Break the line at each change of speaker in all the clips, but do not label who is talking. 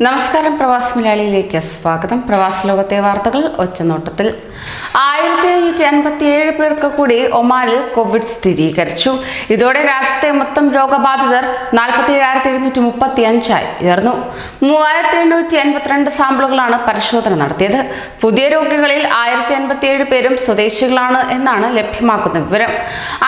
നമസ്കാരം പ്രവാസി മലയാളിയിലേക്ക് സ്വാഗതം. പ്രവാസി ലോകത്തെ വാർത്തകൾ ഒറ്റനോട്ടത്തിൽ ആയിരത്തി അഞ്ഞൂറ്റി അൻപത്തി ഏഴ് പേർക്ക് കൂടി ഒമാനിൽ കോവിഡ് സ്ഥിരീകരിച്ചു. ഇതോടെ രാജ്യത്തെ മൊത്തം രോഗബാധിതർ നാൽപ്പത്തി ഏഴായിരത്തി എഴുന്നൂറ്റി മുപ്പത്തി അഞ്ചായി ഉയർന്നു. മൂവായിരത്തി എണ്ണൂറ്റി എൺപത്തിരണ്ട് സാമ്പിളുകളാണ് പരിശോധന നടത്തിയത്. പുതിയ രോഗികളിൽ ആയിരത്തി അൻപത്തി ഏഴ് പേരും സ്വദേശികളാണ് എന്നാണ് ലഭ്യമാക്കുന്ന വിവരം.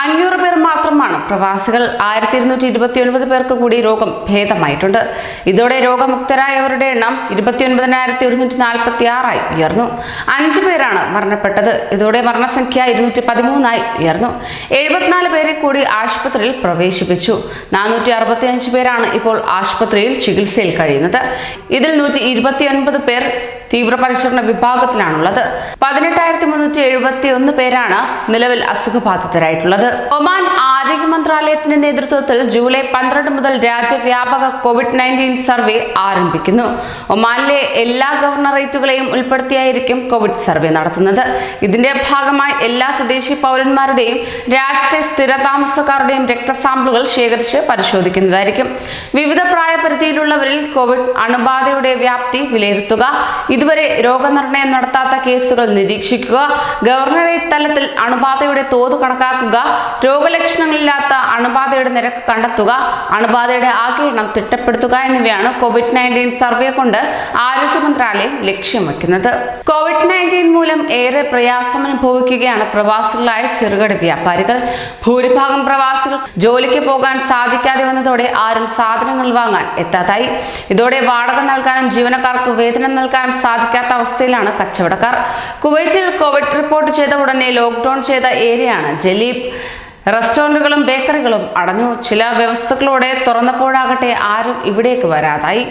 അഞ്ഞൂറ് പേർ മാത്രമാണ് പ്രവാസികൾ. ആയിരത്തി ഇരുന്നൂറ്റി ഇരുപത്തി ഒൻപത് പേർക്ക് കൂടി രോഗം ഭേദമായിട്ടുണ്ട്. ഇതോടെ രോഗമുക്തരായവരുടെ എണ്ണം ഇരുപത്തി ഒൻപതിനായിരത്തി ഒരുന്നൂറ്റി നാൽപ്പത്തി ആറായി ഉയർന്നു. അഞ്ചു പേരാണ് മരണപ്പെട്ടത്. ഇതോടെ മരണസംഖ്യ ഇരുന്നൂറ്റി പതിമൂന്നായി ഉയർന്നു. എഴുപത്തിനാല് പേരെ കൂടി ആശുപത്രിയിൽ പ്രവേശിപ്പിച്ചു. നാനൂറ്റി അറുപത്തി അഞ്ച് പേരാണ് ഇപ്പോൾ ആശുപത്രിയിൽ ചികിത്സയിൽ കഴിയുന്നത്. ഇതിൽ നൂറ്റി ഇരുപത്തി ഒൻപത് പേർ തീവ്രപരിചരണ വിഭാഗത്തിലാണുള്ളത്. പതിനെട്ടായിരത്തി മുന്നൂറ്റി എഴുപത്തി ഒന്ന് പേരാണ് നിലവിൽ അസുഖബാധിതരായിട്ടുള്ളത്. ഒമാൻ ആരോഗ്യ മന്ത്രാലയത്തിന്റെ നേതൃത്വത്തിൽ ജൂലൈ പന്ത്രണ്ട് മുതൽ രാജ്യവ്യാപക കോവിഡ് നയന്റീൻ സർവേ ആരംഭിക്കുന്നു. ഒമാനിലെ എല്ലാ ഗവർണറേറ്റുകളെയും ഉൾപ്പെടുത്തിയായിരിക്കും കോവിഡ് സർവേ നടത്തുന്നത്. ഇതിന്റെ ഭാഗമായി എല്ലാ സ്വദേശി പൗരന്മാരുടെയും രാജ്യത്തെ സ്ഥിരതാമസക്കാരുടെയും രക്തസാമ്പിളുകൾ ശേഖരിച്ച് പരിശോധിക്കുന്നതായിരിക്കും. വിവിധ പ്രായപരിധിയിലുള്ളവരിൽ കോവിഡ് അണുബാധയുടെ വ്യാപ്തി വിലയിരുത്തുക ഇതുവരെ രോഗനിർണയം നടത്താത്ത കേസുകൾ നിരീക്ഷിക്കുക ഗവർണറേറ്റ് തലത്തിൽ അണുബാധയുടെ തോത് കണക്കാക്കുക രോഗലക്ഷണങ്ങളില്ലാത്ത അണുബാധയുടെ നിരക്ക് കണ്ടെത്തുക അണുബാധയുടെ ആകെ എണ്ണം തിട്ടപ്പെടുത്തുക എന്നിവയാണ് കോവിഡ് നയന്റീൻ സർവേ കൊണ്ട് ആരോഗ്യ മന്ത്രാലയം ലക്ഷ്യം വയ്ക്കുന്നത്. കോവിഡ് നയന്റീൻ മൂലം ഏറെ പ്രയാസം അനുഭവിക്കുകയാണ് പ്രവാസികളായ ചെറുകിട വ്യാപാരികൾ. ഭൂരിഭാഗം പ്രവാസികൾ ജോലിക്ക് പോകാൻ സാധിക്കാതെ വന്നതോടെ ആരും സാധനങ്ങൾ വാങ്ങാൻ എത്താതായി. ഇതോടെ വാടക നൽകാനും ജീവനക്കാർക്ക് വേതനം നൽകാനും സാധിക്കാത്ത അവസ്ഥയിലാണ് കച്ചവടക്കാർ. കുവൈറ്റിൽ കോവിഡ് റിപ്പോർട്ട് ചെയ്ത ഉടനെ ലോക്ക്ഡൌൺ ചെയ്ത ഏരിയയാണ് ജലീബ്. റെസ്റ്റോറന്റുകളും ബേക്കറികളും അടഞ്ഞു. ചില വ്യവസ്ഥകളോടെ തുറന്നപ്പോഴാകട്ടെ ആരും ഇവിടേക്ക് വരാതായി.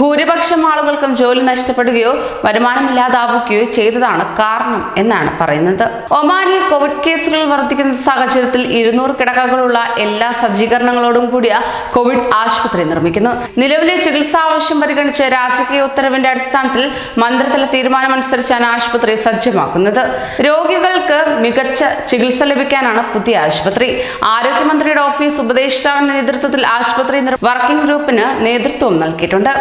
ഭൂരിപക്ഷം ആളുകൾക്കും ജോലി നഷ്ടപ്പെടുകയോ വരുമാനമില്ലാതാവുകയോ ചെയ്തതാണ് കാരണം എന്നാണ് പറയുന്നത്. ഒമാനിൽ കോവിഡ് കേസുകൾ വർദ്ധിക്കുന്ന സാഹചര്യത്തിൽ ഇരുന്നൂറ് കിടക്കകളുള്ള എല്ലാ സജ്ജീകരണങ്ങളോടും കൂടിയ കോവിഡ് ആശുപത്രി നിർമ്മിക്കുന്നു. നിലവിലെ ചികിത്സാ ആവശ്യം പരിഗണിച്ച് രാജകീയ ഉത്തരവിന്റെ അടിസ്ഥാനത്തിൽ മന്ത്രിതല തീരുമാനമനുസരിച്ചാണ് ആശുപത്രി സജ്ജമാക്കുന്നത്. രോഗികൾക്ക് മികച്ച ചികിത്സ ലഭിക്കാനാണ് പുതിയ ആശുപത്രി. ആരോഗ്യമന്ത്രിയുടെ ഓഫീസ് ഉപദേഷ്ടാവിന്റെ നേതൃത്വത്തിൽ ആശുപത്രി വർക്കിംഗ് ഗ്രൂപ്പിന് നേതൃത്വം നൽകിയിട്ടുണ്ട്.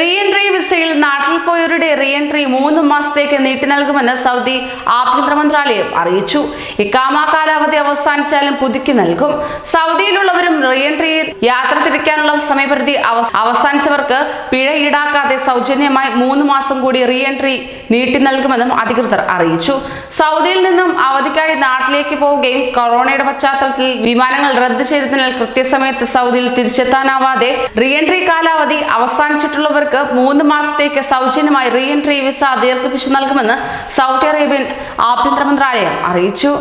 റീഎൻട്രി വിസയിൽ നാട്ടിൽ പോയവരുടെ റീഎൻട്രി മൂന്ന് മാസത്തേക്ക് നീട്ടി നൽകുമെന്ന് സൗദി ആഭ്യന്തര മന്ത്രാലയം അറിയിച്ചു. ഇക്കാമ കാലാവധി അവസാനിച്ചാലും പുതുക്കി നൽകും. സൗദിയിലുള്ളവരും റീ എൻട്രിയിൽ യാത്ര തിരിക്കാനുള്ള സമയപരിധി അവസാനിച്ചവർക്ക് പിഴ ഈടാക്കാതെ സൗജന്യമായി മൂന്ന് മാസം കൂടി റീഎൻട്രി നീട്ടി നൽകുമെന്നും അധികൃതർ അറിയിച്ചു. സൗദിയിൽ നിന്നും അവധിക്കായി നാട്ടിലേക്ക് പോവുകയും കൊറോണയുടെ പശ്ചാത്തലത്തിൽ വിമാനങ്ങൾ റദ്ദ് ചെയ്തതിനാൽ കൃത്യസമയത്ത് സൗദിയിൽ തിരിച്ചെത്താനാവാതെ റീഎൻട്രി കാലാവധി അവസാനിച്ചിട്ടുള്ളവർക്ക് മൂന്ന് മാസത്തേക്ക് സൗജന്യമായി റീഎൻട്രി വിസ ദീർഘിപ്പിച്ചു നൽകുമെന്ന് സൗദി അറേബ്യൻ ആഭ്യന്തര മന്ത്രാലയം അറിയിച്ചു.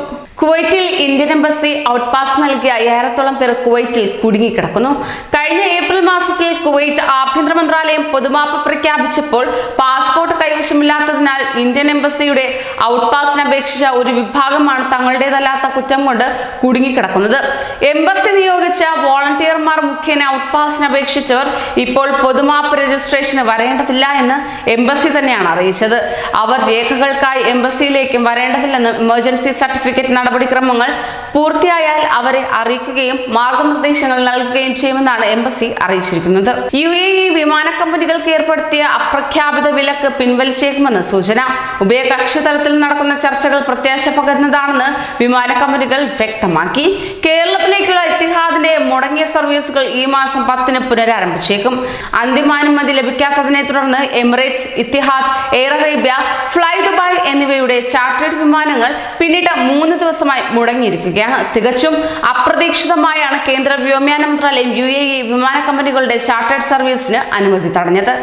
കുവൈറ്റിൽ ഇന്ത്യൻ എംബസി ഔട്ട്പാസ് നൽകിയ അയ്യായിരത്തോളം പേർ കുവൈറ്റിൽ കുടുങ്ങിക്കിടക്കുന്നു. കഴിഞ്ഞ ഏപ്രിൽ മാസത്തിൽ കുവൈറ്റ് ആഭ്യന്തര മന്ത്രാലയം പൊതുമാപ്പ് പ്രഖ്യാപിച്ചപ്പോൾ പാസ്പോർട്ട് കൈവശമില്ലാത്തതിനാൽ ഇന്ത്യൻ എംബസിയുടെ ഔട്ട് പാസിന് അപേക്ഷിച്ച ഒരു വിഭാഗമാണ് തങ്ങളുടേതല്ലാത്ത കുറ്റം കൊണ്ട് കുടുങ്ങിക്കിടക്കുന്നത്. എംബസി നിയോഗിച്ച വോളണ്ടിയർമാർ മുഖേന ഔട്ട് പാസിന് അപേക്ഷിച്ചവർ ഇപ്പോൾ പൊതുമാപ്പ് രജിസ്ട്രേഷന് വരേണ്ടതില്ല എന്ന് എംബസി തന്നെയാണ് അറിയിച്ചത്. അവർ രേഖകൾക്കായി എംബസിയിലേക്കും വരേണ്ടതില്ലെന്ന് എമർജൻസി സർട്ടിഫിക്കറ്റ് നടപടിക്രമങ്ങൾ പൂർത്തിയായാൽ അവരെ അറിയിക്കുകയും മാർഗനിർദ്ദേശങ്ങൾ നൽകുകയും ചെയ്യുമെന്നാണ് എംബസി അറിയിച്ചിരിക്കുന്നത്. യു എ ഇ വിമാന കമ്പനികൾക്ക് ഏർപ്പെടുത്തിയ അപ്രഖ്യാപിത വിലക്ക് പിൻവലിച്ചേക്കുമെന്ന് സൂചന. ഉഭയകക്ഷി തലത്തിൽ നടക്കുന്ന ചർച്ചകൾ പ്രത്യാശ പകരുന്നതാണെന്ന് വിമാന കമ്പനികൾ വ്യക്തമാക്കി. കേരളത്തിലേക്കുള്ള ഇത്തിഹാദിന്റെ മുടങ്ങിയ സർവീസുകൾ ഈ മാസം പത്തിന് പുനരാരംഭിച്ചേക്കും. അന്തിമാനുമതി ലഭിക്കാത്തതിനെ തുടർന്ന് Emirates Etihad air Arabia fly Dubai എന്നിവയുടെ ചാർട്ടേഡ് വിമാനങ്ങൾ പിന്നീട് മൂന്ന് ദിവസമായി മുടങ്ങിയിരിക്കുകയാണ്. തികച്ചും അപ്രതീക്ഷിതമായാണ് കേന്ദ്ര വ്യോമയാന മന്ത്രാലയം യു എ ഇ വിമാന കമ്പനികളുടെ ചാർട്ടേഡ് സർവീസിന് അനുമതി തടഞ്ഞത്.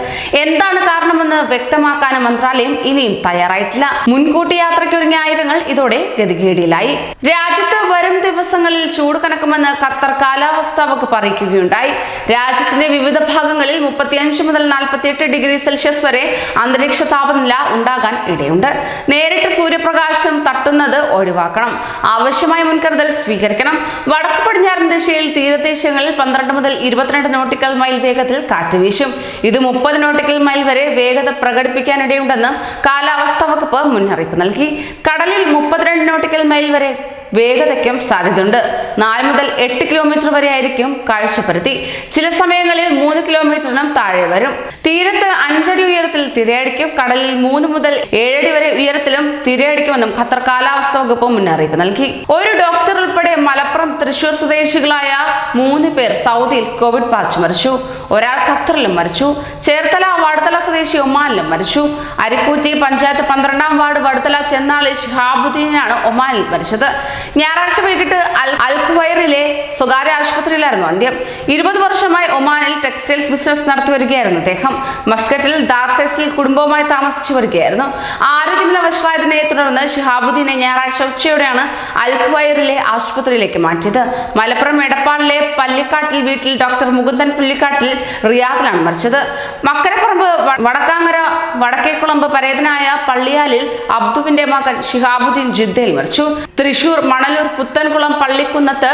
എന്താണ് കാരണമെന്ന് വ്യക്തമാക്കാനും മന്ത്രാലയം ഇനിയും തയ്യാറായിട്ടില്ല. മുൻകൂട്ടി യാത്രയ്ക്കൊരുങ്ങിയ ആയിരങ്ങൾ ഇതോടെ ഗതികേടിയിലായി രാജ്യത്ത് വരും ദിവസങ്ങളിൽ ചൂട് കനക്കുമെന്ന് ഖത്തർ കാലാവസ്ഥാ വകുപ്പ് അറിയിക്കുകയുണ്ടായി. രാജ്യത്തിന്റെ വിവിധ ഭാഗങ്ങളിൽ മുപ്പത്തിയഞ്ച് മുതൽ നാൽപ്പത്തിയെട്ട് ഡിഗ്രി സെൽഷ്യസ് വരെ അന്തരീക്ഷ താപനില ഉണ്ടാകാൻ ഇടയുണ്ട്. നേരിട്ട് സൂര്യപ്രകാശം തട്ടുന്നത് ഒഴിവാക്കണം. ആവശ്യമായ മുൻകരുതൽ സ്വീകരിക്കണം. വടക്കു പടിഞ്ഞാറൻ ദിശയിൽ തീരദേശങ്ങളിൽ പന്ത്രണ്ട് മുതൽ ഇരുപത്തിരണ്ട് നോട്ടിക്കൽ മൈൽ വേഗത്തിൽ കാറ്റ് വീശും. ഇത് മുപ്പത് നോട്ടിക്കൽ മൈൽ വരെ വേഗത പ്രകടിപ്പിക്കാനിടയുണ്ടെന്ന് കാലാവസ്ഥാ വകുപ്പ് മുന്നറിയിപ്പ് നൽകി. കടലിൽ മുപ്പത്തിരണ്ട് നോട്ടിക്കൽ മൈൽ വരെ വേഗതയ്ക്കും സാധ്യതയുണ്ട്. നാല് മുതൽ എട്ട് കിലോമീറ്റർ വരെ ആയിരിക്കും കാഴ്ചപരിധി ചില സമയങ്ങളിൽ മൂന്ന് കിലോമീറ്ററിനും താഴെ വരും. തീരത്ത് അഞ്ചടി ഉയരത്തിൽ തിരയടിക്കും. കടലിൽ മൂന്ന് മുതൽ ഏഴടി വരെ ഉയരത്തിലും തിരയടിക്കുമെന്നും ഖത്തർ കാലാവസ്ഥാ വകുപ്പ് മുന്നറിയിപ്പ് നൽകി. ഒരു ഡോക്ടർ ഉൾപ്പെടെ മലപ്പുറം തൃശൂർ സ്വദേശികളായ മൂന്ന് പേർ സൗദിയിൽ കോവിഡ് ബാധിച്ച് മരിച്ചു. ഒരാൾ ഖത്തറിലും മരിച്ചു. ചേർത്തല വടത്തല സ്വദേശി ഒമാനിലും മരിച്ചു. അരിക്കൂറ്റി പഞ്ചായത്ത് പന്ത്രണ്ടാം വാർഡ് വടത്തല ചെന്നാളി ഷിഹാബുദ്ദീനാണ് ഒമാനിൽ മരിച്ചത്. ഞായറാഴ്ച വൈകിട്ട് അൽ അൽഖുവൈറിലെ സ്വകാര്യ ആശുപത്രിയിലായിരുന്നു അന്ത്യം. ഇരുപത് വർഷമായി ഒമാനിൽ ടെക്സ്റ്റൈൽസ് ബിസിനസ് നടത്തി വരികയായിരുന്നു അദ്ദേഹം. മസ്കറ്റിൽ ദാർസെസിൽ കുടുംബവുമായി താമസിച്ചു വരികയായിരുന്നു. ആരോഗ്യനില വഷളായതിനെ തുടർന്ന് ഷിഹാബുദ്ദീനെ ഞായറാഴ്ച ഉച്ചയോടെയാണ് അൽഖുവൈറിലെ ആശുപത്രിയിലേക്ക് മാറ്റിയത്. മലപ്പുറം എടപ്പാളിലെ പള്ളിക്കാട്ടിൽ വീട്ടിൽ ഡോക്ടർ മുകുന്ദൻ പുള്ളിക്കാട്ടിൽ റിയാദിലാണ് മരിച്ചത്. മക്കരപ്പറമ്പ് വടക്കാങ്ങര വടക്കേക്കുളമ്പ് പരേതനായ പള്ളിയാലിൽ അബ്ദുവിന്റെ മകൻ ഷിഹാബുദ്ദീൻ ജിദ്ദയിൽ മരിച്ചു. തൃശൂർ മണലൂർ പുത്തൻകുളം പള്ളിക്കുന്നത്ത്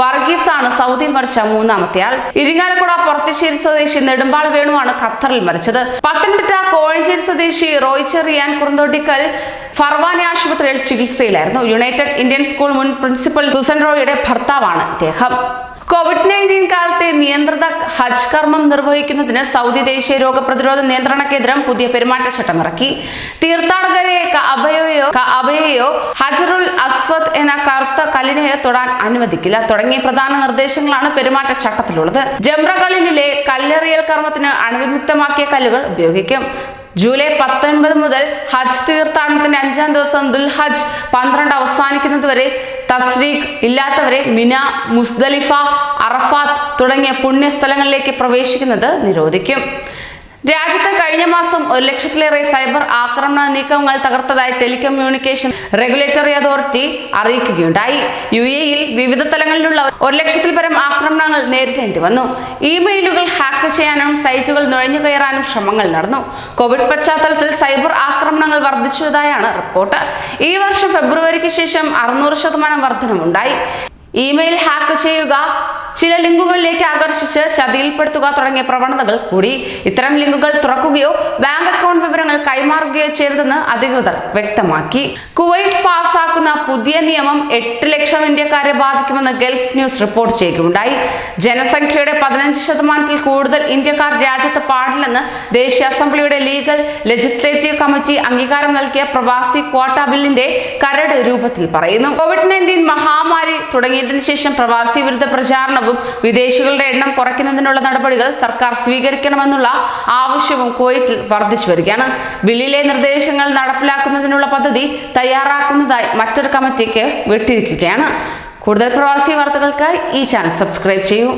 വർഗീസ് ആണ് സൗദിയിൽ മരിച്ച മൂന്നാമത്തെ ആൾ ഇരിങ്ങാലക്കുട പൊറത്തിശ്ശേരി സ്വദേശി നെടുമ്പാൾ വേണുവാണ് ഖത്തറിൽ മരിച്ചത്. പത്തനംതിട്ട കോഴഞ്ചേരി സ്വദേശി റോയിച്ചെറിയാൻ കുറുന്തൊട്ടിക്കൽ കുറുന്തോട്ടിക്കൽ ഫർവാനി ആശുപത്രിയിൽ ചികിത്സയിലായിരുന്നു. യുണൈറ്റഡ് ഇന്ത്യൻ സ്കൂൾ മുൻ പ്രിൻസിപ്പൽ സുസൻ റോയിയുടെ ഭർത്താവാണ് ഇദ്ദേഹം. കോവിഡ് നയന്റീൻ കാലത്തെ നിയന്ത്രിത ഹജ്ജ് കർമ്മം നിർവഹിക്കുന്നതിന് സൗദി ദേശീയ രോഗപ്രതിരോധ നിയന്ത്രണ കേന്ദ്രം പുതിയ പെരുമാറ്റച്ചട്ടം ഇറക്കി. തീർത്ഥാടകരെ കഅബയെയോ കഅബയെയോ ഹജറുൽ അസ്വദ് എന്ന കറുത്ത കല്ലിനെയോ തൊടാൻ അനുവദിക്കില്ല. തുടങ്ങിയ പ്രധാന നിർദ്ദേശങ്ങളാണ് പെരുമാറ്റച്ചട്ടത്തിലുള്ളത് ജംറകളിലെ കല്ലെറിയൽ കർമ്മത്തിന് അണുവിമുക്തമാക്കിയ കല്ലുകൾ ഉപയോഗിക്കും. ജൂലൈ പത്തൊൻപത് മുതൽ ഹജ്ജ് തീർത്ഥാടനത്തിന്റെ അഞ്ചാം ദിവസം ദുൽഹജ് പന്ത്രണ്ട് അവസാനിക്കുന്നതുവരെ തസ്രീഖ് ഇല്ലാത്തവരെ മിന മുസ്ദലിഫ അറഫാത്ത് തുടങ്ങിയ പുണ്യസ്ഥലങ്ങളിലേക്ക് പ്രവേശിക്കുന്നത് നിരോധിക്കും. രാജ്യത്ത് കഴിഞ്ഞ മാസം ഒരു ലക്ഷത്തിലേറെ സൈബർ ആക്രമണ നീക്കങ്ങൾ തകർത്തതായി ടെലികമ്മ്യൂണിക്കേഷൻ റെഗുലേറ്ററി അതോറിറ്റി അറിയിക്കുകയുണ്ടായി. യു എയിൽ വിവിധ തലങ്ങളിലുള്ള ഒരു ലക്ഷത്തിൽ പരം ആക്രമണങ്ങൾ നേരിടേണ്ടി വന്നു. ഇമെയിലുകൾ ഹാക്ക് ചെയ്യാനും സൈറ്റുകൾ നുഴഞ്ഞു കയറാനും ശ്രമങ്ങൾ നടന്നു. കോവിഡ് പശ്ചാത്തലത്തിൽ സൈബർ ആക്രമണങ്ങൾ വർദ്ധിച്ചതായാണ് റിപ്പോർട്ട്. ഈ വർഷം ഫെബ്രുവരിക്ക് ശേഷം അറുന്നൂറ് ശതമാനം വർധനമുണ്ടായി. ഇമെയിൽ ഹാക്ക് ചെയ്യുക ചില ലിങ്കുകളിലേക്ക് ആകർഷിച്ച് ചതിയിൽപ്പെടുത്തുക തുടങ്ങിയ പ്രവണതകൾ കൂടി ഇത്തരം ലിങ്കുകൾ തുറക്കുകയോ ബാങ്ക് അക്കൗണ്ട് വിവരങ്ങൾ കൈമാറുകയോ ചെയ്തതെന്ന് അധികൃതർ വ്യക്തമാക്കി. കുവൈറ്റ് പാസാക്കുന്ന പുതിയ നിയമം എട്ട് ലക്ഷം ഇന്ത്യക്കാരെ ബാധിക്കുമെന്ന് ഗൾഫ് ന്യൂസ് റിപ്പോർട്ട് ചെയ്യുകയുണ്ടായി. ജനസംഖ്യയുടെ പതിനഞ്ച് ശതമാനത്തിൽ കൂടുതൽ ഇന്ത്യക്കാർ രാജ്യത്ത് പാടില്ലെന്ന് ദേശീയ അസംബ്ലിയുടെ ലീഗൽ ലെജിസ്ലേറ്റീവ് കമ്മിറ്റി അംഗീകാരം നൽകിയ പ്രവാസി ക്വാട്ട ബില്ലിന്റെ കരട് രൂപത്തിൽ പറയുന്നു. കോവിഡ് നയന്റീൻ മഹാമാരി തുടങ്ങിയതിനു ശേഷം പ്രവാസി വിരുദ്ധ പ്രചാരണവും വിദേശികളുടെ എണ്ണം കുറയ്ക്കുന്നതിനുള്ള നടപടികൾ സർക്കാർ സ്വീകരിക്കണമെന്നുള്ള ആവശ്യവും കുവൈറ്റിൽ വർദ്ധിച്ചു വരികയാണ്. ബില്ലിലെ നിർദ്ദേശങ്ങൾ നടപ്പിലാക്കുന്നതിനുള്ള പദ്ധതി തയ്യാറാക്കുന്നതായി മറ്റൊരു കമ്മിറ്റിക്ക് വിട്ടിരിക്കുകയാണ്. കൂടുതൽ പ്രവാസി വാർത്തകൾക്കായി ഈ ചാനൽ സബ്സ്ക്രൈബ് ചെയ്യൂ.